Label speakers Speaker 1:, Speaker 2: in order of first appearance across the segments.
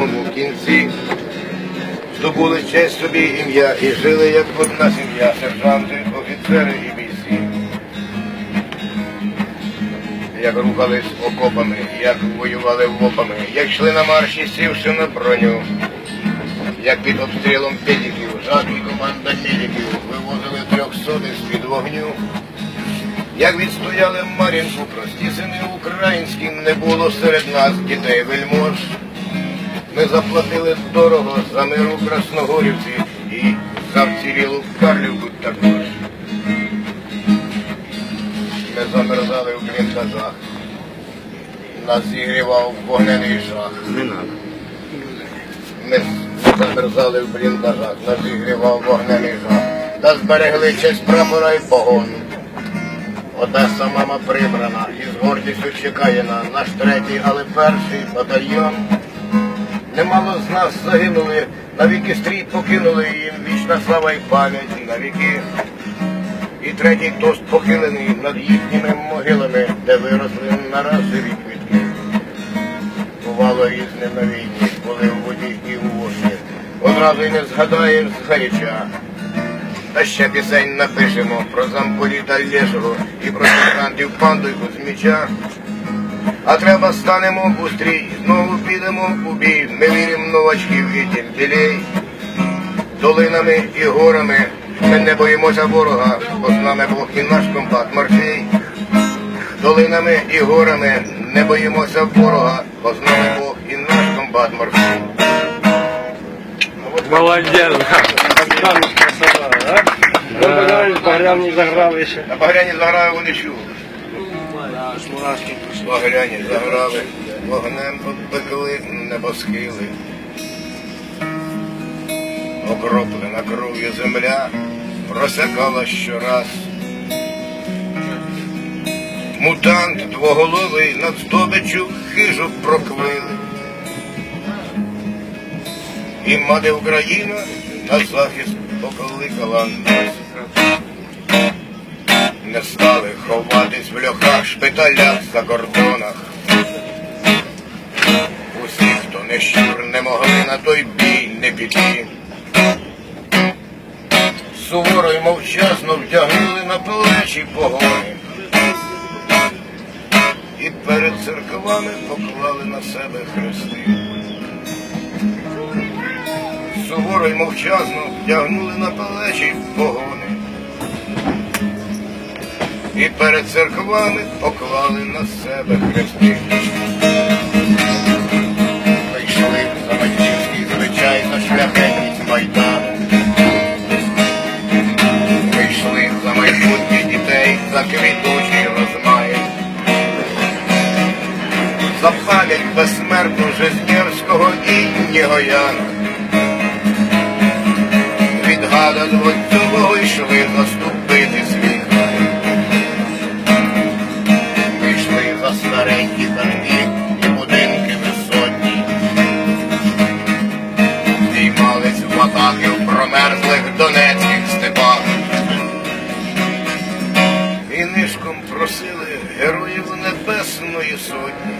Speaker 1: самому кінці. Здобули честь собі ім'я і жили як одна сім'я, сержанти, офіцери і бійці. Як рухались окопами, як воювали вопами, як йшли на марші, сівши на броню, як під обстрілом педиків, жак і команда медиків вивозили трьохсотих з-під вогню. Як відстояли Мар'їнку, прості сини українські, не було серед нас дітей вельмож. Ми заплатили дорого за мир у Красногорівці і за вцілілу Карлівку також. Ми замерзали в бліндажах. Нас зігрівав вогнений жах.
Speaker 2: Не надо.
Speaker 1: Ми замерзали в бліндажах, нас зігрівав вогнений жах. Та зберегли честь прапора і погон. Одеса мама прибрана і з гордістю чекає на наш третій, але перший батальйон. Немало з нас загинули, навіки стрій покинули їм вічна слава і пам'ять навіки. І третій тост похилений над їхніми могилами, де виросли наразові квітки. Бувало різне на війні, коли в воді і у вогні. Одразу й не згадаєш згаряча. Та ще пісень напишемо про замполіта Лєшого і про сержантів панду й Кузьміча. А треба станемо у стрій, знову підемо у бій. Ми віримо новачків і тімпілей. Долинами і горами ми не боїмося ворога, бо з нами Бог і наш компат Морфій. Долинами і горами не боїмося ворога, бо з нами Бог і наш комбат Морфій.
Speaker 2: Молодец.
Speaker 3: Там красота, да? Ми поговорили, заграли ще.
Speaker 1: На Багряні заграли вони чули.
Speaker 3: Аж мурашки пішли.
Speaker 1: Багряні заграли, вогнем підпекли небосхили. Окроплена кров'ю земля просякала щораз. Мутант двоголовий над здобичу хижу проквили. І мати Україна на захист покликала нас. Не стали ховатись в льохах, шпиталях за кордонах. Усі, хто не щур, не могли на той бій не піти. Суворо й мовчасно вдягнули на плечі погони. І перед церквами поклали на себе хрести. Суворо й мовчасно вдягнули на плечі погони. І перед церквами поклали на себе хрести. Прийшли за батьківський звичай за шляхетність майдану. Прийшли за майбутнє дітей, за квітучий розмай. За пам'ять безсмертну Жизнєвського і Нєгояна. Від гада цього йшли заступити свій хатки і будинки висотні. Здіймались в атаки в промерзлих донецьких степах. І нишком просили героїв Небесної Сотні.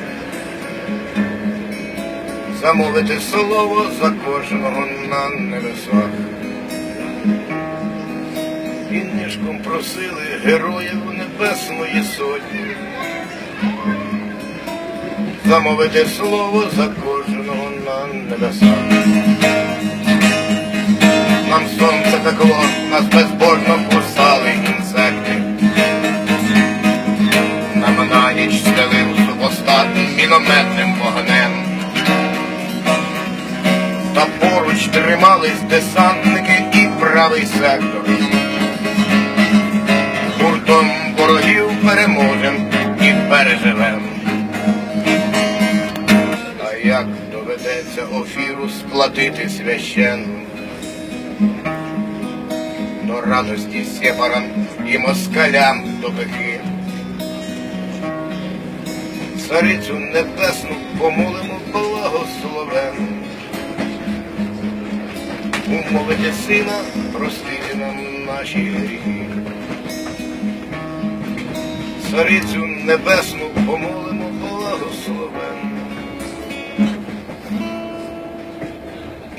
Speaker 1: Замовити слово за кожного на небесах. І нишком просили героїв Небесної Сотні замовити слово за кожного на небесах. Нам сонце пекло, нас безбожно кусали інсекти. Нам на ніч стелив супостатним мінометним вогнем. Та поруч тримались десантники і правий сектор. Гуртом ворогів переможем і переживем. Як доведеться офіру сплатити священну? До радості сєпарам і москалям до пеки. Царицю небесну помолимо благословенну. Умовити сина, простити нам наші гріхи. Царицю небесну помолимо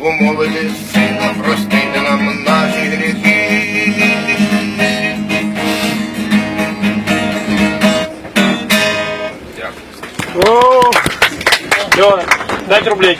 Speaker 1: умовити сина, простити нам наші гріхи.
Speaker 3: О, Льона, дайте рублейка.